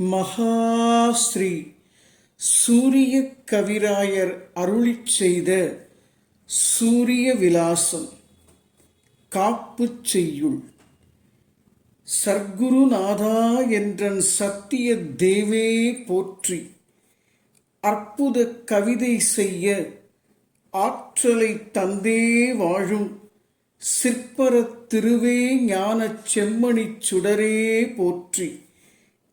மகாஸ்ரீ சூரிய கவிராயர் அருளிச் செய்த சூரிய விலாசம். காப்புச் செய்யுள். சர்க்குருநாதா என்றன் சத்திய தேவே போற்றி. அற்புத கவிதை செய்ய ஆற்றலை தந்தே வாழும் சிற்பரத் திருவே ஞானச் செம்மணிச் சுடரே போற்றி.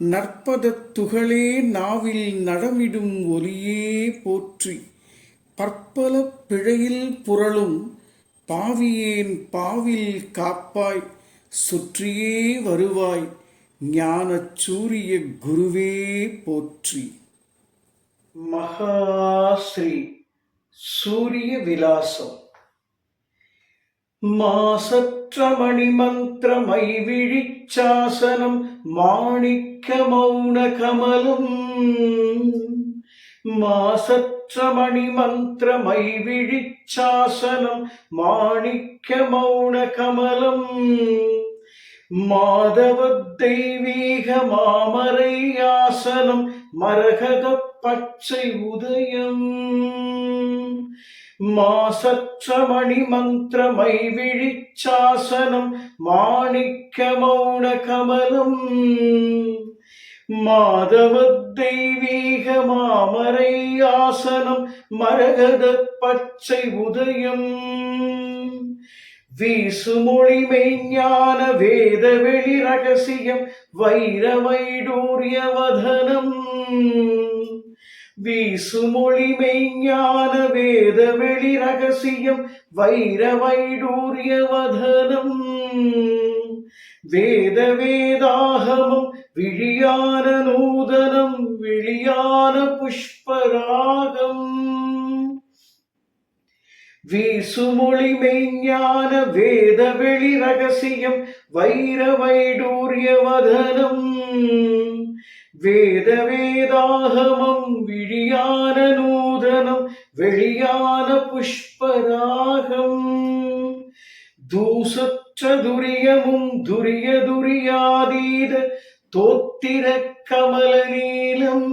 நற்பதத் துகளே நாவில் நடமிடும் ஒலியே போற்றி பற்பல பிழையில் புரளும் பாவியேன் பாவில் காப்பாய் சுற்றியே வருவாய் ஞானச் சூரிய குருவே போற்றி. மகாஸ்ரீ சூரிய விலாசம். மாசற்ற மணிமந்திரமை விழிச்சாசனம் மாணிக்க மிக்க மௌன கமலம். மாசற்ற மணிமந்திரமை விழிச்சாசனம் மாணிக்க மௌன கமலம். மாதவ தெய்வீக மாமரை ஆசனம் மரகத பச்சை உதயம். மாசற்ற மணி மந்திரமை விழிச்சாசனம் மாணிக்க மௌன கமலம். மாதவ தெய்வீக மாமரை ஆசனம் மரகத பச்சை உதயம். வீசுமொழி மெய்ஞான வேத வெளி ரகசியம் வைர வைடூரிய வீசுமொழி மெய்ஞான வேத வெளி ரகசியம் வைர வைடூரிய வதனம் வேத வேதாகமம் விழியான நூதனம் விழியான புஷ்பராகம் வீசுமொழி மெய்ஞான வேத வெளி ரகசியம் வைர வைடூரிய வதனம் வேத வேதாகமம் விழியான நூதனம் வெளியான புஷ்பராகம் தூசற்ற துரியமும் துரிய துரியாதீத தோத்திர கமல நீலம்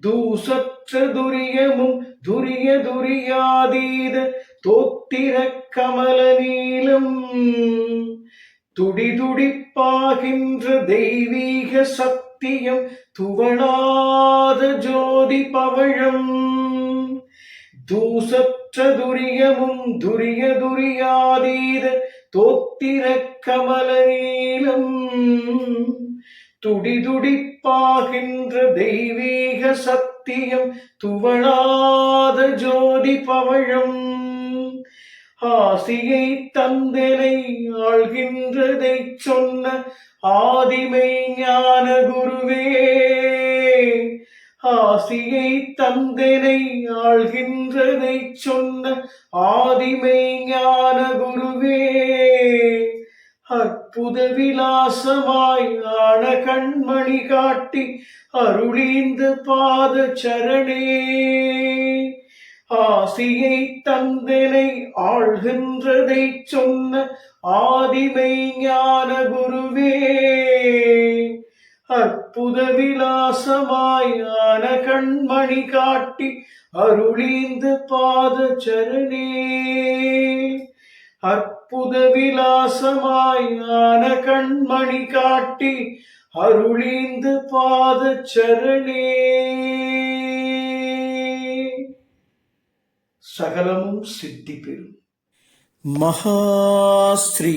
தூசற்ற துரியமும் துரிய துரியாதீத தோத்திர கமல நீலம் துடிதுடிப்பாகின்ற தெய்வீக சத்தியம் துவளாத ஜோதி பவழம். தூசற்ற துரியமும் துரிய துரியாதீத தோத்திர கமல நீளம் துடிதுடிப்பாகின்ற தெய்வீக சத்தியம் துவளாத ஜோதி பவழம். ஆசியை தந்தனை ஆள்கின்றதை சொன்ன ஆதிமை ஞான குருவே ஆசியை தந்தனை ஆள்கின்றதை சொன்ன ஆதிமை ஞான குருவே அற்புத விலாசமாய் ஆன கண்மணி காட்டி அருளீந்த பாத சரணே ஆசியை தந்தனை ஆள்கின்றதை சொன்ன ஆதிமை ஞான குருவே அற்புத விலாசமாய் ஆன கண்மணி காட்டி அருளீந்த பாத சரணே அற்புத விலாசமாய் ஆன கண்மணி காட்டி அருளீந்து பாத சரணே சகலமும் சித்தி பெறும் மகாஸ்ரீ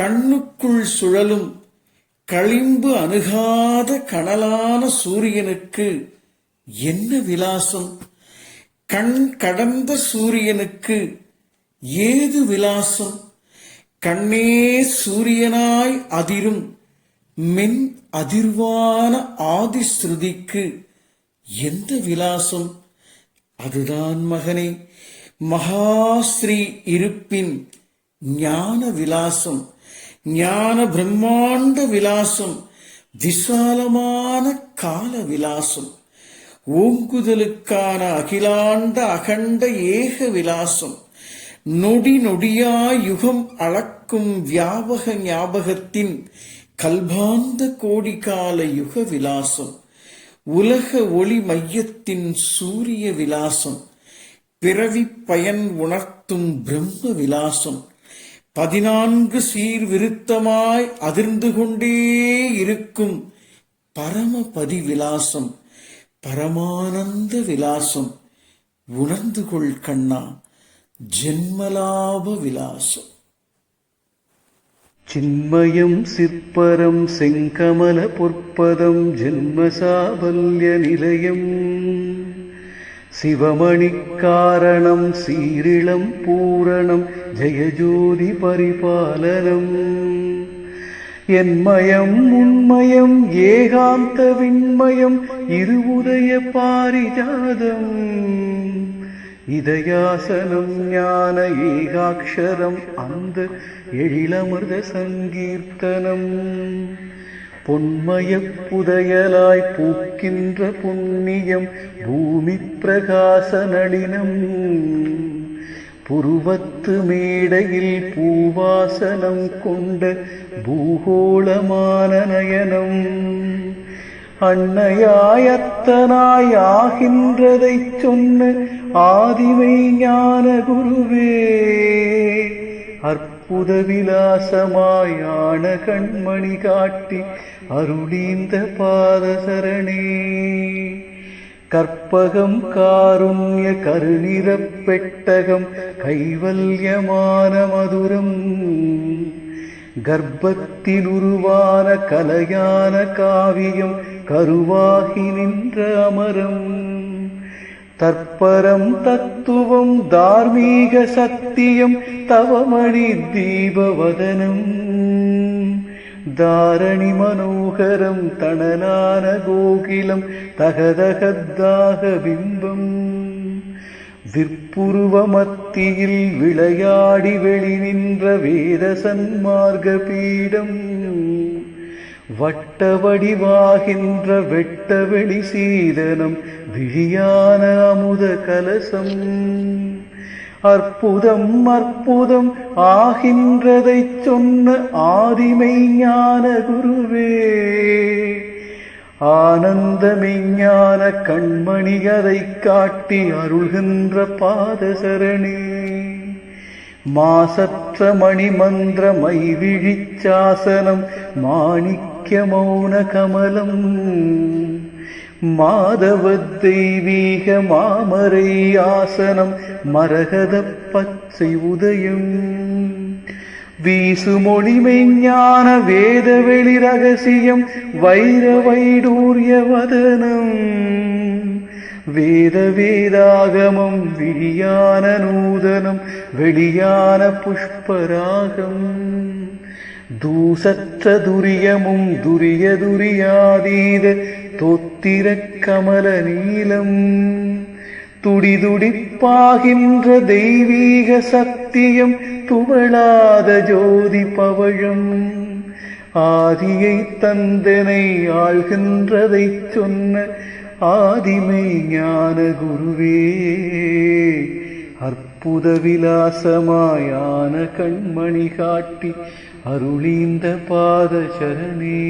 கண்ணுக்குள் சுழலும் களிம்பு அணுகாத கனலான சூரியனுக்கு என்ன விலாசம்? கண் கடந்த சூரியனுக்கு ஏது விலாசம்? கண்ணே சூரியனாய் அதிரும் மென் அதிர்வான ஆதிஸ்ருதிக்கு எந்த விலாசம்? அதுதான் மகனே மகாஸ்ரீ இருப்பின் ஞான விலாசம். ஞான பிரம்மாண்ட விலாசம் விசாலமான கால விலாசம் ஓங்குதலுக்கான அகிலாண்ட அகண்ட ஏக விலாசம் நொடி நொடியா யுகம் அளக்கும் வியாபக ஞாபகத்தின் கல்பாந்த கோடி கால யுக விலாசம் உலக ஒளி மையத்தின் சூரிய விலாசம் பிறவி பயன் உணர்த்தும் பிரம்ம விலாசம் பதினான்கு சீர்விருத்தமாய் அதிர்ந்து கொண்டே இருக்கும் பரமபதி விலாசம் பரமானந்த விலாசம். உணர்ந்து கொள் கண்ணா ஜென்மலாப விலாசம். சின்மயம் சிற்பரம் செங்கமல பொற்பதம் ஜென்மசாபல்ய நிலையம். சிவமணி காரணம் சீரிளம் பூரணம் ஜெயஜோதி பரிபாலனம். என்மயம் உண்மயம் ஏகாந்த விண்மயம் இருவுதய பாரிஜாதம். இதயாசனம் ஞான ஏகாட்சரம் அந்த எழிலமிர்த சங்கீர்த்தனம். பொன்மய புதையலாய் பூக்கின்ற புண்ணியம் பூமி பிரகாச நளினம் புருவத்து மேடையில் பூவாசனம் கொண்ட பூகோளமான நயனம். அன்னையாயத்தனாய் ஆகின்றதை சொன்ன ஆதிமை ஞான குருவே அற்ப உதவிலாசமாயான கண்மணி காட்டி அருளீந்த பாதசரணே. கற்பகம் காருண்ய கருநிறப்பெட்டகம் கைவல்யமான மதுரம். கர்ப்பத்தில் உருவான கலையான காவியம் கருவாகி நின்ற அமரம். தற்பரம் தத்துவம் தார்மீக சத்தியம் தவமணி தீபவதனம். தாரணி மனோகரம் தணலான கோகிலம் தகதகத்தாக பிம்பம். விற்புருவ மத்தியில் விளையாடி வெளி நின்ற வேத சன்மார்க்க பீடம். வட்ட வடிவாகின்ற வெட்ட வெளி சீதனம் விழியான அமுத கலசம். அற்புதம் அற்புதம் ஆகின்றதை சொன்ன ஆதிமை ஞான குருவே ஆனந்தமெஞ்ஞான கண்மணி அதை காட்டி அருள்கின்ற பாதசரணே. மாசற்ற மணிமந்திர மைவிழிச்சாசனம் மாணிக்க மாணிக்க மௌன கமலம் மாதவ தெய்வீக மாமரை ஆசனம் மரகத பச்சை உதயம். வீசுமொழி மெஞ்ஞான வேத வெளி ரகசியம் வைர வைடூரிய வதனம் வேத வேதாகமம் விழியான நூதனம் வெளியான புஷ்பராகம். தூசற்ற துரியமும் துரிய துரியாதீத தொத்திர கமல நீலம். துடிதுடிப்பாகின்ற தெய்வீக சத்தியம் துவளாத ஜோதி பவழம். ஆதியை தந்தனை ஆள்கின்றதைச் சொன்ன ஆதிமை ஞான குருவே அற்புத விலாசமாயான கண்மணி காட்டி அருளீந்த பாதசரணே.